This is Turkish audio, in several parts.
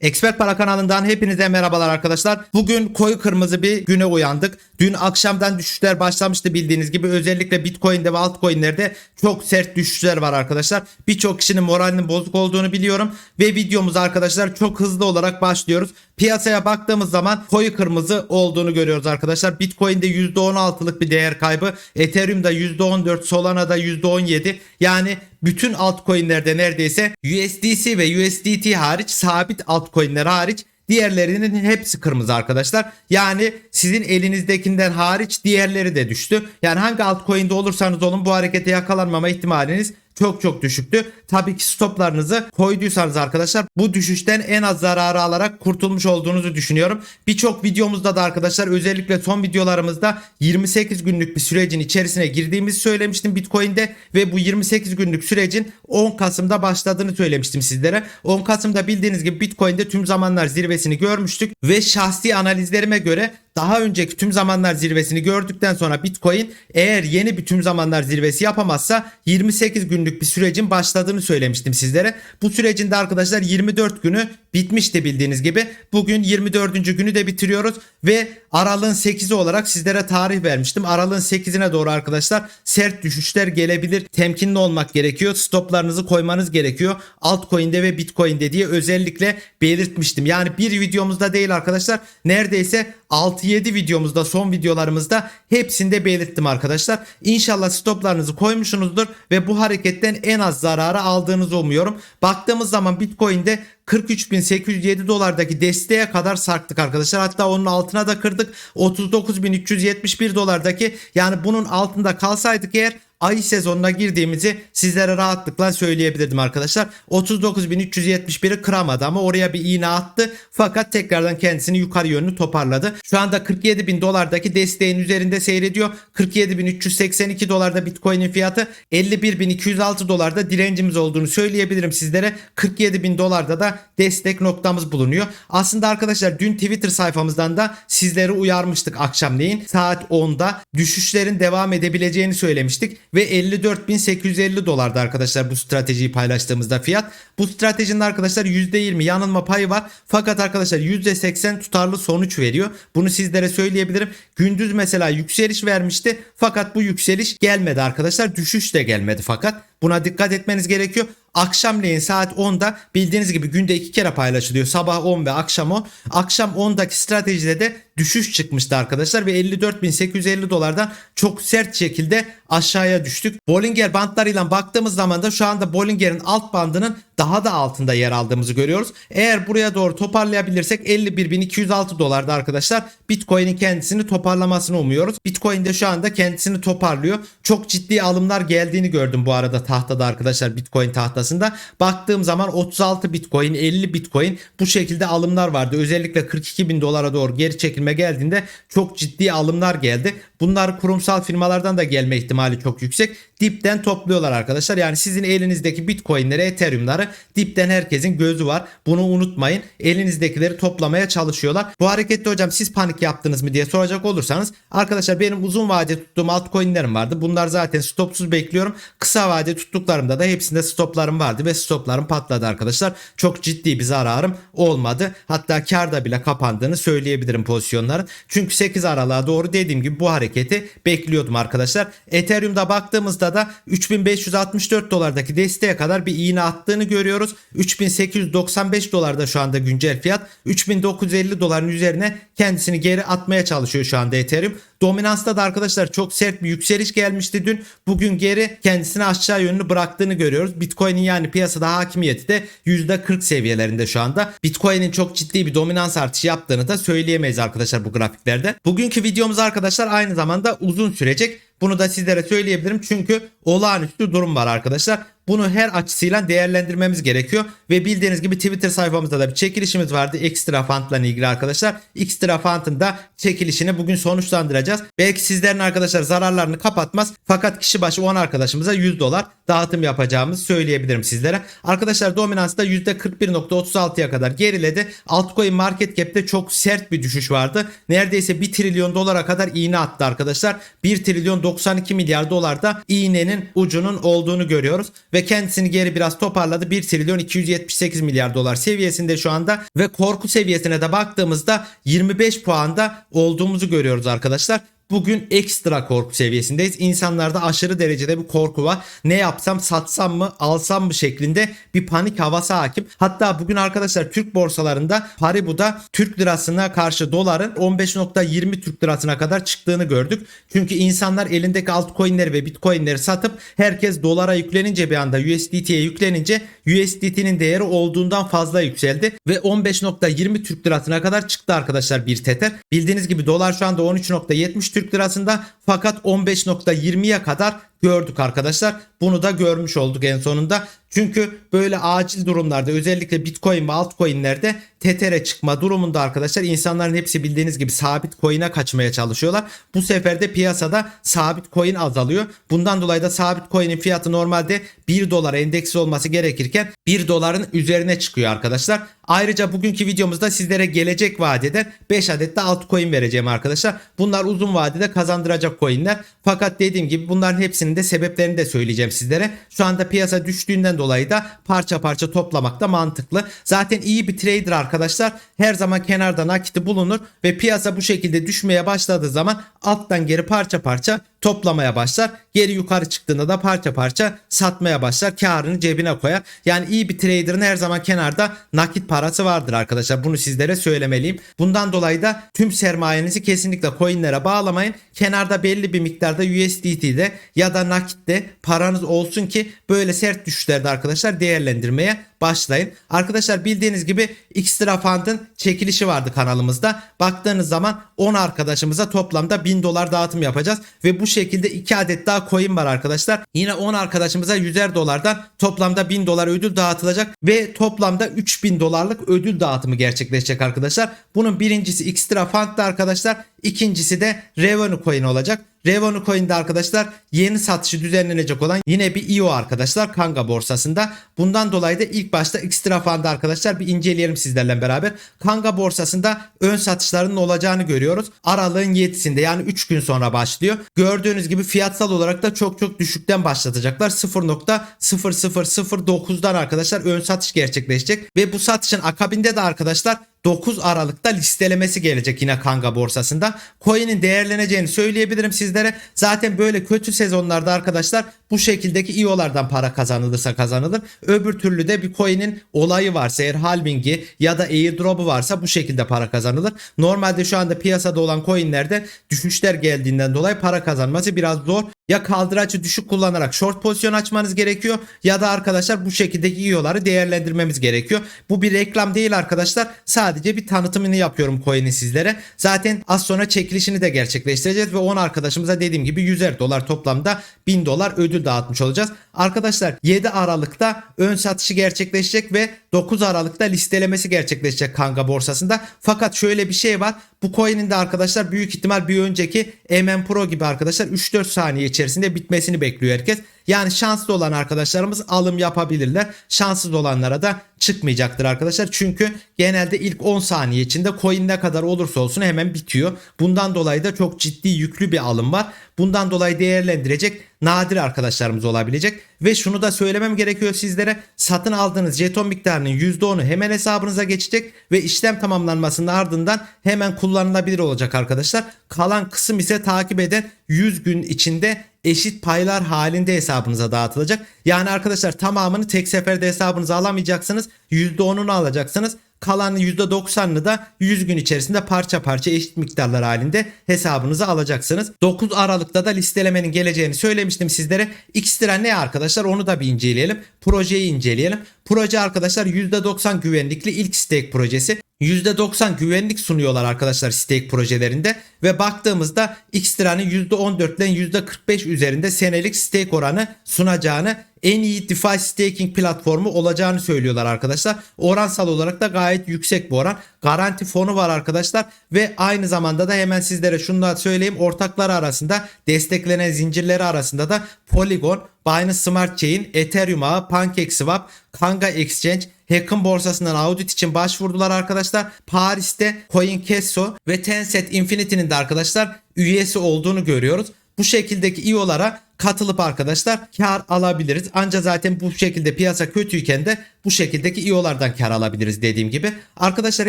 Expert Para kanalından hepinize merhabalar arkadaşlar. Bugün koyu kırmızı bir güne uyandık. Dün akşamdan düşüşler başlamıştı bildiğiniz gibi. Özellikle Bitcoin'de ve altcoin'lerde çok sert düşüşler var arkadaşlar. Birçok kişinin moralinin bozuk olduğunu biliyorum. Ve videomuz arkadaşlar çok hızlı olarak başlıyoruz. Piyasaya baktığımız zaman koyu kırmızı olduğunu görüyoruz arkadaşlar. Bitcoin'de %16'lık bir değer kaybı. Ethereum'da %14, Solana'da %17. Yani bütün altcoin'lerde neredeyse USDC ve USDT hariç sabit altcoin'ler hariç Diğerlerinin hepsi kırmızı arkadaşlar. Yani sizin elinizdekinden hariç diğerleri de düştü. Yani hangi altcoin'de olursanız olun bu harekete yakalanmama ihtimaliniz çok çok düşüktü. Tabii ki stoplarınızı koyduysanız arkadaşlar bu düşüşten en az zararı alarak kurtulmuş olduğunuzu düşünüyorum. Birçok videomuzda da arkadaşlar özellikle son videolarımızda 28 günlük bir sürecin içerisine girdiğimizi söylemiştim Bitcoin'de ve bu 28 günlük sürecin 10 Kasım'da başladığını söylemiştim sizlere. 10 Kasım'da bildiğiniz gibi Bitcoin'de tüm zamanlar zirvesini görmüştük ve şahsi analizlerime göre daha önceki tüm zamanlar zirvesini gördükten sonra Bitcoin eğer yeni bir tüm zamanlar zirvesi yapamazsa 28 günlük bir sürecin başladığını söylemiştim sizlere. Bu sürecin de arkadaşlar 24 günü bitmişti bildiğiniz gibi. Bugün 24. günü de bitiriyoruz ve aralığın 8'i olarak sizlere tarih vermiştim. Aralığın 8'ine doğru arkadaşlar sert düşüşler gelebilir. Temkinli olmak gerekiyor. Stoplarınızı koymanız gerekiyor. Altcoin'de ve Bitcoin'de diye özellikle belirtmiştim. Yani bir videomuzda değil arkadaşlar. Neredeyse 6-7 videomuzda son videolarımızda hepsinde belirttim arkadaşlar. İnşallah stoplarınızı koymuşsunuzdur ve bu hareketten en az zararı aldığınızı umuyorum. Baktığımız zaman Bitcoin'de 43.807 dolardaki desteğe kadar sarktık arkadaşlar. Hatta onun altına da kırdık. 39.371 dolardaki yani bunun altında kalsaydık eğer ay sezonuna girdiğimizi sizlere rahatlıkla söyleyebilirdim arkadaşlar. 39.371'i kıramadı ama oraya bir iğne attı. Fakat tekrardan kendisini yukarı yönlü toparladı. Şu anda 47.000 dolardaki desteğin üzerinde seyrediyor. 47.382 dolarda Bitcoin'in fiyatı 51.206 dolarda direncimiz olduğunu söyleyebilirim sizlere. 47.000 dolarda da destek noktamız bulunuyor. Aslında arkadaşlar dün Twitter sayfamızdan da sizleri uyarmıştık akşamleyin. Saat 10'da düşüşlerin devam edebileceğini söylemiştik ve 54.850 dolardı arkadaşlar bu stratejiyi paylaştığımızda fiyat. Bu stratejinin arkadaşlar %20 yanılma payı var. Fakat arkadaşlar %80 tutarlı sonuç veriyor. Bunu sizlere söyleyebilirim. Gündüz mesela yükseliş vermişti. Fakat bu yükseliş gelmedi arkadaşlar. Düşüş de gelmedi fakat. Buna dikkat etmeniz gerekiyor. Akşamleyin saat 10'da bildiğiniz gibi günde iki kere paylaşılıyor. Sabah 10 ve akşam 10. Akşam 10'daki stratejide de düşüş çıkmıştı arkadaşlar ve 54.850 dolardan çok sert şekilde aşağıya düştük. Bollinger bandlarıyla baktığımız zaman da şu anda Bollinger'in alt bandının daha da altında yer aldığımızı görüyoruz. Eğer buraya doğru toparlayabilirsek 51.206 dolarda arkadaşlar Bitcoin'in kendisini toparlamasını umuyoruz. Bitcoin de şu anda kendisini toparlıyor. Çok ciddi alımlar geldiğini gördüm bu arada tahtada arkadaşlar Bitcoin tahtasında. Baktığım zaman 36 Bitcoin 50 Bitcoin bu şekilde alımlar vardı. Özellikle 42 bin dolara doğru geri çekilme geldiğinde çok ciddi alımlar geldi. Bunlar kurumsal firmalardan da gelme ihtimali çok yüksek. Dipten topluyorlar arkadaşlar. Yani sizin elinizdeki Bitcoin'leri, Ethereum'ları dipten herkesin gözü var. Bunu unutmayın. Elinizdekileri toplamaya çalışıyorlar. Bu harekette hocam siz panik yaptınız mı diye soracak olursanız arkadaşlar benim uzun vade tuttuğum altcoin'lerim vardı. Bunlar zaten stopsuz bekliyorum. Kısa vade tuttuklarımda da hepsinde stoplarım vardı ve stoplarım patladı arkadaşlar. Çok ciddi bir zararım olmadı. Hatta karda bile kapandığını söyleyebilirim pozisyonların. Çünkü 8 aralığa doğru dediğim gibi bu hareketi bekliyordum arkadaşlar. Ethereum'da baktığımızda da 3564 dolardaki desteğe kadar bir iğne attığını görüyoruz. 3895 dolarda şu anda güncel fiyat. 3950 doların üzerine kendisini geri atmaya çalışıyor şu anda Ethereum. Dominansta da arkadaşlar çok sert bir yükseliş gelmişti dün. Bugün geri kendisini aşağı yönlü bıraktığını görüyoruz. Bitcoin'in yani piyasada hakimiyeti de %40 seviyelerinde şu anda. Bitcoin'in çok ciddi bir dominans artışı yaptığını da söyleyemeyiz arkadaşlar bu grafiklerde. Bugünkü videomuz arkadaşlar aynı zamanda uzun sürecek. Bunu da sizlere söyleyebilirim çünkü olağanüstü durum var arkadaşlar. Bunu her açısıyla değerlendirmemiz gerekiyor. Ve bildiğiniz gibi Twitter sayfamızda da bir çekilişimiz vardı. Extra Fund'la ilgili arkadaşlar. Extra Fund'ın da çekilişini bugün sonuçlandıracağız. Belki sizlerin arkadaşlar zararlarını kapatmaz. Fakat kişi başı 10 arkadaşımıza 100 dolar dağıtım yapacağımızı söyleyebilirim sizlere. Arkadaşlar dominans da %41.36'ya kadar geriledi. Altcoin market cap'te çok sert bir düşüş vardı. Neredeyse 1 trilyon dolara kadar iğne attı arkadaşlar. 1 trilyon 92 milyar dolarda iğnenin ucunun olduğunu görüyoruz. Ve kendisini geri biraz toparladı. 1 trilyon 270 78 milyar dolar seviyesinde şu anda ve korku seviyesine de baktığımızda 25 puanda olduğumuzu görüyoruz arkadaşlar. Bugün ekstra korku seviyesindeyiz. İnsanlarda aşırı derecede bir korku var. Ne yapsam satsam mı alsam mı şeklinde bir panik havası hakim. Hatta bugün arkadaşlar Türk borsalarında Paribu'da Türk lirasına karşı doların 15.20 Türk lirasına kadar çıktığını gördük. Çünkü insanlar elindeki altcoin'leri ve bitcoin'leri satıp herkes dolara yüklenince bir anda USDT'ye yüklenince USDT'nin değeri olduğundan fazla yükseldi ve 15.20 Türk lirasına kadar çıktı arkadaşlar bir tether. Bildiğiniz gibi dolar şu anda 13.70 Türk lirasında fakat 15.20'ye kadar gördük arkadaşlar. Bunu da görmüş olduk en sonunda. Çünkü böyle acil durumlarda özellikle Bitcoin ve altcoin'lerde tetere çıkma durumunda arkadaşlar insanların hepsi bildiğiniz gibi sabit coin'e kaçmaya çalışıyorlar. Bu sefer de piyasada sabit coin azalıyor. Bundan dolayı da sabit coin'in fiyatı normalde 1 dolar endeksi olması gerekirken 1 doların üzerine çıkıyor arkadaşlar. Ayrıca bugünkü videomuzda sizlere gelecek vadeden 5 adet de altcoin vereceğim arkadaşlar. Bunlar uzun vadede kazandıracak coinler. Fakat dediğim gibi bunların hepsinin de sebeplerini de söyleyeceğim sizlere. Şu anda piyasa düştüğünden dolayı da parça parça toplamak da mantıklı. Zaten iyi bir trader arkadaşlar her zaman kenarda nakiti bulunur ve piyasa bu şekilde düşmeye başladığı zaman alttan geri parça parça toplamaya başlar. Geri yukarı çıktığında da parça parça satmaya başlar. Karını cebine koyar. Yani iyi bir trader'ın her zaman kenarda nakit parası vardır arkadaşlar. Bunu sizlere söylemeliyim. Bundan dolayı da tüm sermayenizi kesinlikle coinlere bağlamayın. Kenarda belli bir miktarda USDT'de ya da nakitte paranız olsun ki böyle sert düşüşlerde arkadaşlar değerlendirmeye başlayın. Arkadaşlar bildiğiniz gibi Xtra Fund'ın çekilişi vardı kanalımızda. Baktığınız zaman 10 arkadaşımıza toplamda 1000 dolar dağıtım yapacağız. Ve bu şekilde 2 adet daha coin var arkadaşlar. Yine 10 arkadaşımıza 100'er dolardan toplamda 1000 dolar ödül dağıtılacak. Ve toplamda 3000 dolarlık ödül dağıtımı gerçekleşecek arkadaşlar. Bunun birincisi Xtra Fund'da arkadaşlar. İkincisi de Revenue Coin olacak. Revenue Coin'de arkadaşlar yeni satışı düzenlenecek olan yine bir IO arkadaşlar Kanga borsasında. Bundan dolayı da ilk başta Xtra Fund'ı arkadaşlar bir inceleyelim sizlerle beraber. Kanga borsasında ön satışlarının olacağını görüyoruz. Aralığın 7'sinde yani 3 gün sonra başlıyor. Gördüğünüz gibi fiyatsal olarak da çok çok düşükten başlatacaklar. 0.0009'dan arkadaşlar ön satış gerçekleşecek. Ve bu satışın akabinde de arkadaşlar 9 Aralık'ta listelemesi gelecek yine Kanga borsasında. Coin'in değerleneceğini söyleyebilirim sizlere. Zaten böyle kötü sezonlarda arkadaşlar bu şekildeki IO'lardan para kazanılırsa kazanılır. Öbür türlü de bir coin'in olayı varsa eğer halvingi ya da airdrop'u varsa bu şekilde para kazanılır. Normalde şu anda piyasada olan coin'lerde düşüşler geldiğinden dolayı para kazanması biraz zor. Ya kaldıracı düşük kullanarak short pozisyon açmanız gerekiyor ya da arkadaşlar bu şekildeki IO'ları değerlendirmemiz gerekiyor. Bu bir reklam değil arkadaşlar. Sadece bir tanıtımını yapıyorum coin'in sizlere. Zaten az sonra çekilişini de gerçekleştireceğiz ve 10 arkadaşımıza dediğim gibi 100'er dolar toplamda 1000 dolar ödül dağıtmış olacağız. Arkadaşlar 7 Aralık'ta ön satışı gerçekleşecek ve 9 Aralık'ta listelemesi gerçekleşecek Kanga borsasında. Fakat şöyle bir şey var. Bu coin'in de arkadaşlar büyük ihtimal bir önceki MM Pro gibi arkadaşlar 3-4 saniye içerisinde bitmesini bekliyor herkes. Yani şanslı olan arkadaşlarımız alım yapabilirler. Şanssız olanlara da çıkmayacaktır arkadaşlar. Çünkü genelde ilk 10 saniye içinde coin ne kadar olursa olsun hemen bitiyor. Bundan dolayı da çok ciddi yüklü bir alım var. Bundan dolayı değerlendirecek nadir arkadaşlarımız olabilecek. Ve şunu da söylemem gerekiyor sizlere. Satın aldığınız jeton miktarının %10'u hemen hesabınıza geçecek ve işlem tamamlanmasının ardından hemen kullanılabilir olacak arkadaşlar. Kalan kısım ise takip eden 100 gün içinde eşit paylar halinde hesabınıza dağıtılacak. Yani arkadaşlar tamamını tek seferde hesabınıza alamayacaksınız. %10'unu alacaksınız. Kalan %90'ını da 100 gün içerisinde parça parça eşit miktarlar halinde hesabınıza alacaksınız. 9 Aralık'ta da listelemenin geleceğini söylemiştim sizlere. Xtra ne arkadaşlar onu da bir inceleyelim. Projeyi inceleyelim. Proje arkadaşlar %90 güvenlikli ilk stake projesi. %90 güvenlik sunuyorlar arkadaşlar stake projelerinde ve baktığımızda Xtra'nın %14 ile %45 üzerinde senelik stake oranı sunacağını en iyi DeFi staking platformu olacağını söylüyorlar arkadaşlar. Oransal olarak da gayet yüksek bu oran. Garanti fonu var arkadaşlar ve aynı zamanda da hemen sizlere şunu da söyleyeyim. Ortakları arasında desteklenen zincirleri arasında da Polygon, Binance Smart Chain, Ethereum ağı, PancakeSwap, Kanga Exchange, Hack'ın borsasından audit için başvurdular arkadaşlar. Paris'te CoinCesso ve Tencent Infinity'nin de arkadaşlar üyesi olduğunu görüyoruz. Bu şekildeki IO'lara katılıp arkadaşlar kar alabiliriz. Ancak zaten bu şekilde piyasa kötüyken de bu şekildeki IO'lardan kar alabiliriz dediğim gibi. Arkadaşlar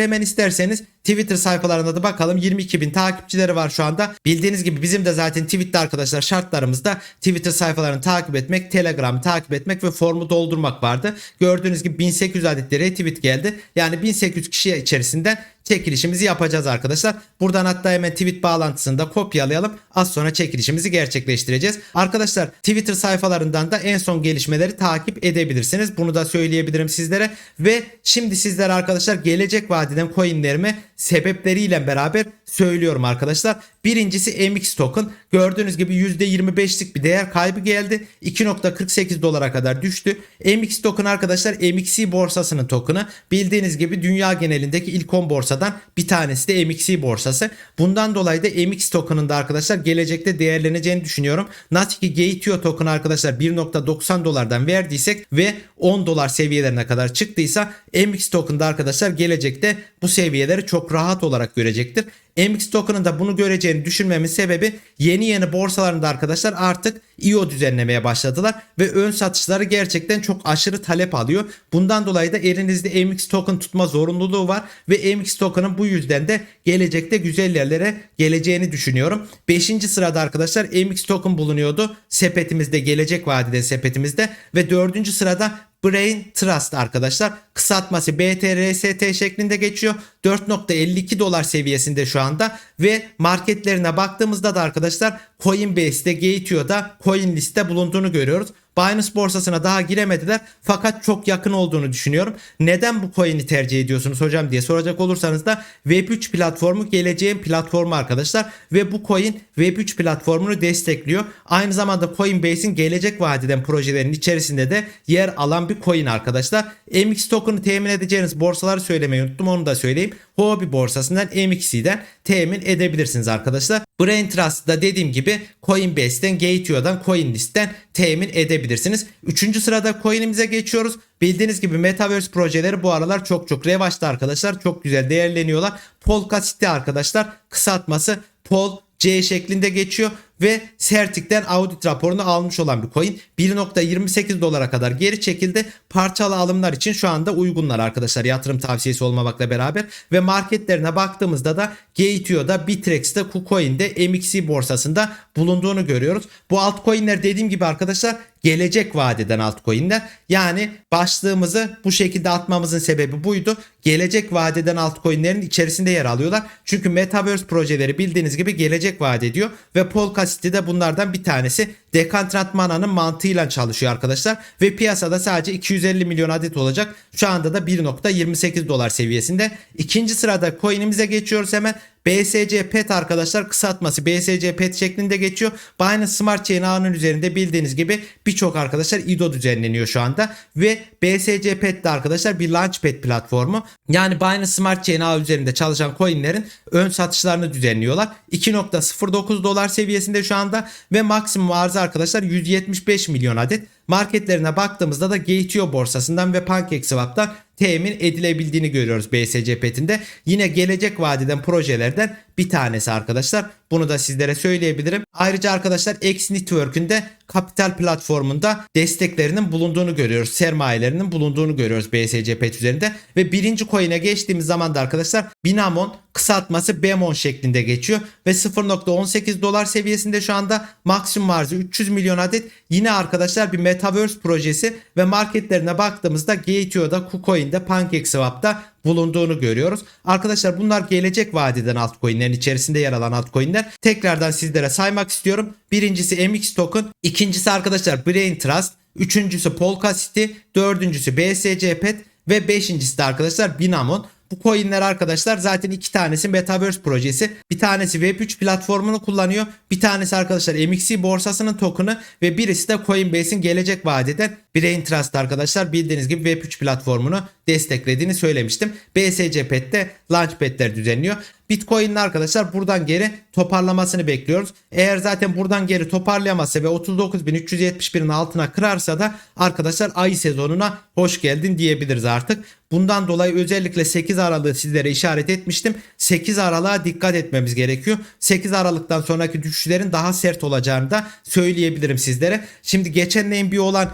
hemen isterseniz Twitter sayfalarına da bakalım. 22 bin takipçileri var şu anda. Bildiğiniz gibi bizim de zaten Twitter'da arkadaşlar şartlarımızda Twitter sayfalarını takip etmek, Telegram'ı takip etmek ve formu doldurmak vardı. Gördüğünüz gibi 1800 adet de retweet geldi. Yani 1800 kişi içerisinden çekilişimizi yapacağız arkadaşlar. Buradan hatta hemen tweet bağlantısını da kopyalayalım. Az sonra çekilişimizi gerçekleştireceğiz. Arkadaşlar Twitter sayfalarından da en son gelişmeleri takip edebilirsiniz. Bunu da söyleyebilirim sizlere. Ve şimdi sizlere arkadaşlar gelecek vadeden coinlerimi sebepleriyle beraber söylüyorum arkadaşlar. Birincisi MX token. Gördüğünüz gibi %25'lik bir değer kaybı geldi. 2.48 dolara kadar düştü. MX token arkadaşlar MXC borsasının token'ı. Bildiğiniz gibi dünya genelindeki ilk 10 borsadan bir tanesi de MXC borsası. Bundan dolayı da MX token'ın da arkadaşlar gelecekte değerleneceğini düşünüyorum. Natiki Gateo token arkadaşlar 1.90 dolardan verdiysek ve 10 dolar seviyelerine kadar çıktıysa MX token da arkadaşlar gelecekte bu seviyeleri çok rahat olarak görecektir. MX token'ın da bunu göreceğini düşünmemin sebebi yeni yeni borsalarında arkadaşlar artık IO düzenlemeye başladılar ve ön satışları gerçekten çok aşırı talep alıyor. Bundan dolayı da elinizde MX token tutma zorunluluğu var ve MX token'ın bu yüzden de gelecekte güzel yerlere geleceğini düşünüyorum. 5. sırada arkadaşlar MX token bulunuyordu sepetimizde gelecek vadede sepetimizde ve 4. sırada Brain Trust arkadaşlar. Kısaltması BTRST şeklinde geçiyor. 4.52 dolar seviyesinde şu anda ve marketlerine baktığımızda da arkadaşlar Coinbase'de, Gateo'da, CoinList'te bulunduğunu görüyoruz. Binance borsasına daha giremediler fakat çok yakın olduğunu düşünüyorum. Neden bu coin'i tercih ediyorsunuz hocam diye soracak olursanız da Web3 platformu geleceğin platformu arkadaşlar ve bu coin Web3 platformunu destekliyor. Aynı zamanda Coinbase'in gelecek vadeden projelerinin içerisinde de yer alan bir coin arkadaşlar. MX token'ı temin edeceğiniz borsaları söylemeyi unuttum onu da söyleyeyim. Huobi borsasından MXC'den temin edebilirsiniz arkadaşlar. Brain Trust'da dediğim gibi Coinbase'den, Gateo'dan, CoinList'ten temin edebilirsiniz. Üçüncü sırada coin'imize geçiyoruz. Bildiğiniz gibi Metaverse projeleri bu aralar çok çok revaçta arkadaşlar. Çok güzel değerleniyorlar. Polka City arkadaşlar kısaltması Pol C şeklinde geçiyor ve Certic'ten audit raporunu almış olan bir coin 1.28 dolara kadar geri çekildi. Parçalı alımlar için şu anda uygunlar arkadaşlar yatırım tavsiyesi olmamakla beraber ve marketlerine baktığımızda da Gateo'da, Bitrex'te, KuCoin'de, MXC borsasında bulunduğunu görüyoruz. Bu altcoin'ler dediğim gibi arkadaşlar gelecek vadeden altcoin'ler. Yani başlığımızı bu şekilde atmamızın sebebi buydu. Gelecek vadeden altcoin'lerin içerisinde yer alıyorlar. Çünkü Metaverse projeleri bildiğiniz gibi gelecek vaat ediyor ve Polka City de bunlardan bir tanesi. Dekantrant Mana'nın mantığıyla çalışıyor arkadaşlar ve piyasada sadece 250 milyon adet olacak. Şu anda da 1.28 dolar seviyesinde. İkinci sırada coin'imize geçiyoruz hemen. BSC PET arkadaşlar kısaltması BSC PET şeklinde geçiyor. Binance Smart Chain ağının üzerinde bildiğiniz gibi birçok arkadaşlar IDO düzenleniyor şu anda ve BSC PET de arkadaşlar bir Launchpad platformu. Yani Binance Smart Chain ağı üzerinde çalışan coinlerin ön satışlarını düzenliyorlar. 2.09 dolar seviyesinde şu anda ve maksimum arzı arkadaşlar 175 milyon adet. Marketlerine baktığımızda da Gateo borsasından ve PancakeSwap'tan temin edilebildiğini görüyoruz BSC petinde. Yine gelecek vadeden projelerden bir tanesi arkadaşlar. Bunu da sizlere söyleyebilirim. Ayrıca arkadaşlar X Network'ün de kapital platformunda desteklerinin bulunduğunu görüyoruz. Sermayelerinin bulunduğunu görüyoruz BSC pet üzerinde. Ve birinci coin'e geçtiğimiz zaman da arkadaşlar Binamon kısaltması BEMON şeklinde geçiyor. Ve 0.18 dolar seviyesinde şu anda maksimum arzı 300 milyon adet. Yine arkadaşlar bir Metaverse projesi ve marketlerine baktığımızda Gateo'da, KuCoin'de, PancakeSwap'ta bulunduğunu görüyoruz. Arkadaşlar bunlar gelecek vadeden altcoin'lerin içerisinde yer alan altcoin'ler. Tekrardan sizlere saymak istiyorum. Birincisi MX Token, ikincisi arkadaşlar Brain Trust, üçüncüsü Polka City, dördüncüsü BSC Pet ve beşincisi de arkadaşlar Binamon. Bu coinler arkadaşlar zaten iki tanesi Metaverse projesi. Bir tanesi Web3 platformunu kullanıyor. Bir tanesi arkadaşlar MXC borsasının token'ı ve birisi de Coinbase'in gelecek vadeden Brain Trust arkadaşlar bildiğiniz gibi Web3 platformunu desteklediğini söylemiştim. BSC Pet de Launchpad'ler düzenliyor. Bitcoin'in arkadaşlar buradan geri toparlamasını bekliyoruz. Eğer zaten buradan geri toparlayamazsa ve 39.371'in altına kırarsa da arkadaşlar ay sezonuna hoş geldin diyebiliriz artık. Bundan dolayı özellikle 8 Aralık'ı sizlere işaret etmiştim. 8 Aralık'a dikkat etmemiz gerekiyor. 8 Aralık'tan sonraki düşüşlerin daha sert olacağını da söyleyebilirim sizlere. Şimdi geçenleyin bir olan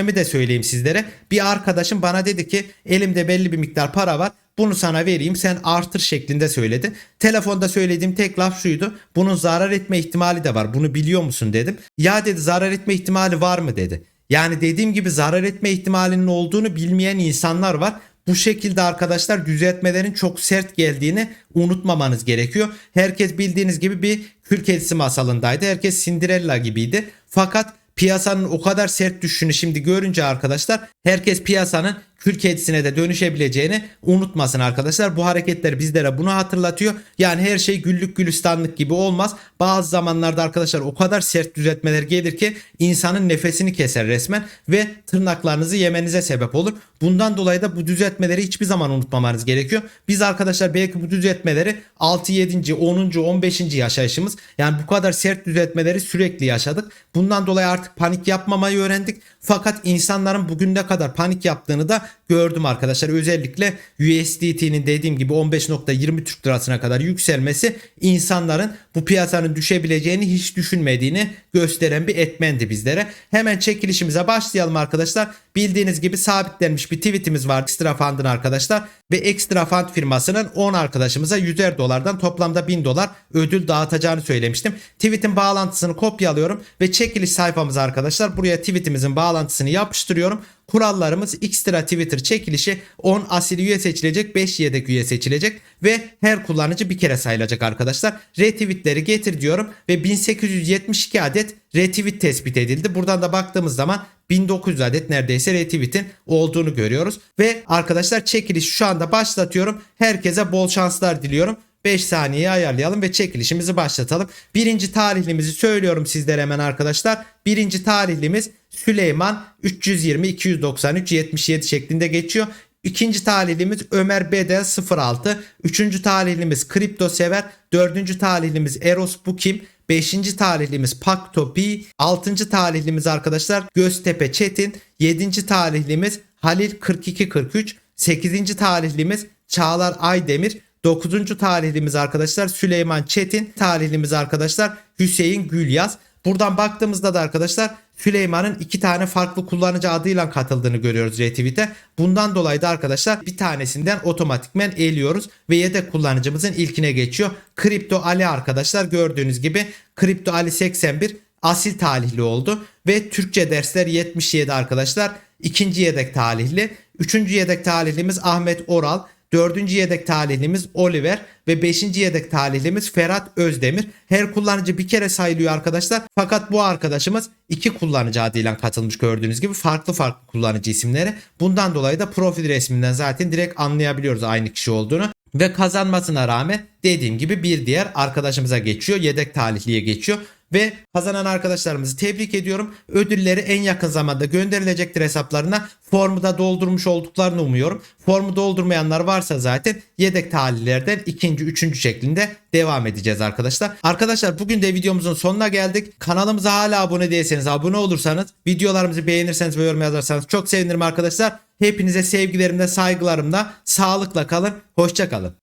görüşmemi de söyleyeyim sizlere. Bir arkadaşım bana dedi ki elimde belli bir miktar para var. Bunu sana vereyim sen artır şeklinde söyledi. Telefonda söylediğim tek laf şuydu. Bunun zarar etme ihtimali de var. Bunu biliyor musun dedim. Ya dedi zarar etme ihtimali var mı dedi. Yani dediğim gibi zarar etme ihtimalinin olduğunu bilmeyen insanlar var. Bu şekilde arkadaşlar düzeltmelerin çok sert geldiğini unutmamanız gerekiyor. Herkes bildiğiniz gibi bir kül kedisi masalındaydı. Herkes Cinderella gibiydi. Fakat piyasanın o kadar sert düşüşünü şimdi görünce arkadaşlar herkes piyasanın kül kedisine de dönüşebileceğini unutmasın arkadaşlar. Bu hareketler bizlere bunu hatırlatıyor. Yani her şey güllük gülistanlık gibi olmaz. Bazı zamanlarda arkadaşlar o kadar sert düzeltmeler gelir ki insanın nefesini keser resmen ve tırnaklarınızı yemenize sebep olur. Bundan dolayı da bu düzeltmeleri hiçbir zaman unutmamanız gerekiyor. Biz arkadaşlar belki bu düzeltmeleri 6, 7, 10, 15. yaşayışımız yani bu kadar sert düzeltmeleri sürekli yaşadık. Bundan dolayı artık panik yapmamayı öğrendik. Fakat insanların bugün ne kadar panik yaptığını da gördüm arkadaşlar. Özellikle USDT'nin dediğim gibi 15.20 Türk lirasına kadar yükselmesi insanların bu piyasanın düşebileceğini hiç düşünmediğini gösteren bir etmendi bizlere. Hemen çekilişimize başlayalım arkadaşlar. Bildiğiniz gibi sabitlenmiş bir tweetimiz var Extra Fund'ın arkadaşlar ve Extra Fund firmasının 10 arkadaşımıza 100'er dolardan toplamda 1000 dolar ödül dağıtacağını söylemiştim. Tweet'in bağlantısını kopyalıyorum ve çekiliş sayfamıza arkadaşlar buraya tweetimizin bağlantısını yapıştırıyorum. Kurallarımız Xtra Twitter çekilişi 10 asil üye seçilecek 5 yedek üye seçilecek ve her kullanıcı bir kere sayılacak arkadaşlar. Retweetleri getir diyorum ve 1872 adet retweet tespit edildi. Buradan da baktığımız zaman 1900 adet neredeyse retweet'in olduğunu görüyoruz. Ve arkadaşlar çekiliş şu anda başlatıyorum. Herkese bol şanslar diliyorum. 5 saniye ayarlayalım ve çekilişimizi başlatalım. Birinci tarihlimizi söylüyorum sizlere hemen arkadaşlar. Birinci tarihlimiz Süleyman 320 293 77 şeklinde geçiyor. İkinci talihlimiz Ömer Bedel 06. Üçüncü talihlimiz Kripto Sever. Dördüncü talihlimiz Eros Bukim. Beşinci talihlimiz Pak Topi. Altıncı talihlimiz arkadaşlar Göztepe Çetin. Yedinci talihlimiz Halil 4243. Sekizinci talihlimiz Çağlar Aydemir. 9. talihlimiz arkadaşlar Süleyman Çetin. Talihlimiz arkadaşlar Hüseyin Gülyaz. Buradan baktığımızda da arkadaşlar Süleyman'ın iki tane farklı kullanıcı adıyla katıldığını görüyoruz retweet'e. Bundan dolayı da arkadaşlar bir tanesinden otomatikmen eliyoruz ve yedek kullanıcımızın ilkine geçiyor. Kripto Ali arkadaşlar gördüğünüz gibi Kripto Ali 81 asil talihli oldu ve Türkçe dersler 77 arkadaşlar. İkinci yedek talihli. Üçüncü yedek talihlimiz Ahmet Oral. Dördüncü yedek talihlimiz Oliver ve beşinci yedek talihlimiz Ferhat Özdemir. Her kullanıcı bir kere sayılıyor arkadaşlar. Fakat bu arkadaşımız iki kullanıcı adıyla katılmış gördüğünüz gibi farklı farklı kullanıcı isimleri. Bundan dolayı da profil resminden zaten direkt anlayabiliyoruz aynı kişi olduğunu. Ve kazanmasına rağmen dediğim gibi bir diğer arkadaşımıza geçiyor. Yedek talihliye geçiyor. Ve kazanan arkadaşlarımızı tebrik ediyorum. Ödülleri en yakın zamanda gönderilecektir hesaplarına. Formu da doldurmuş olduklarını umuyorum. Formu doldurmayanlar varsa zaten yedek talihlerden ikinci, üçüncü şeklinde devam edeceğiz arkadaşlar. Arkadaşlar bugün de videomuzun sonuna geldik. Kanalımıza hala abone değilseniz abone olursanız, videolarımızı beğenirseniz ve yorum yazarsanız çok sevinirim arkadaşlar. Hepinize sevgilerimle, saygılarımla, sağlıkla kalın. Hoşça kalın.